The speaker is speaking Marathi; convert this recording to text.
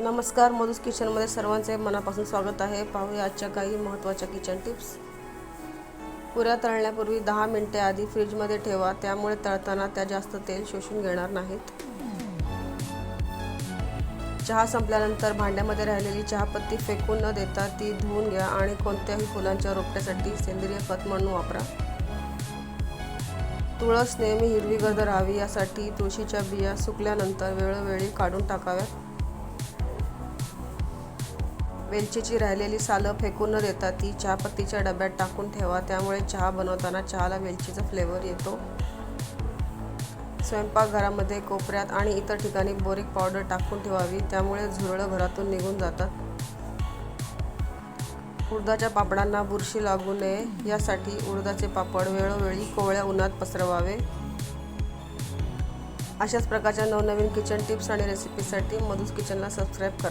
नमस्कार मधुस किचनमध्ये सर्वांचे मनापासून स्वागत आहे. पाहूया आजच्या काही महत्त्वाच्या किचन टिप्स पुऱ्या तळण्यापूर्वी दहा मिनटे आधी फ्रीजमध्ये ठेवा त्यामुळे तळताना त्या जास्त तेल शोषून घेणार नाहीत. चहा संपल्यानंतर भांड्यामध्ये राहिलेली चहापत्ती फेकून न देता ती धुवून घ्या आणि कोणत्याही फुलांच्या रोपट्यासाठी सेंद्रिय खत म्हणून वापरा. तुळस नेहमी हिरवीगर्द राहावी यासाठी तुळशीच्या बिया सुकल्यानंतर वेळोवेळी काढून टाकाव्यात. वेलचीची राहिलेली सालं फेकून न देता ती चहापत्तीच्या डब्यात टाकून ठेवा. त्यामुळे चहा बनवताना चहाला वेलचीचा फ्लेवर येतो. स्वयंपाकघरामध्ये कोपऱ्यात आणि इतर ठिकाणी बोरिक पावडर टाकून ठेवावी. त्यामुळे झुरळं घरातून निघून जातात. उडदाच्या पापडांना बुरशी लागू नये. यासाठी उडदाचे पापड वेळोवेळी कोवळ्या उन्हात पसरवावे. अशाच प्रकारच्या नवनवीन किचन टिप्स आणि रेसिपीसाठी मधुस किचनला सबस्क्राईब करा.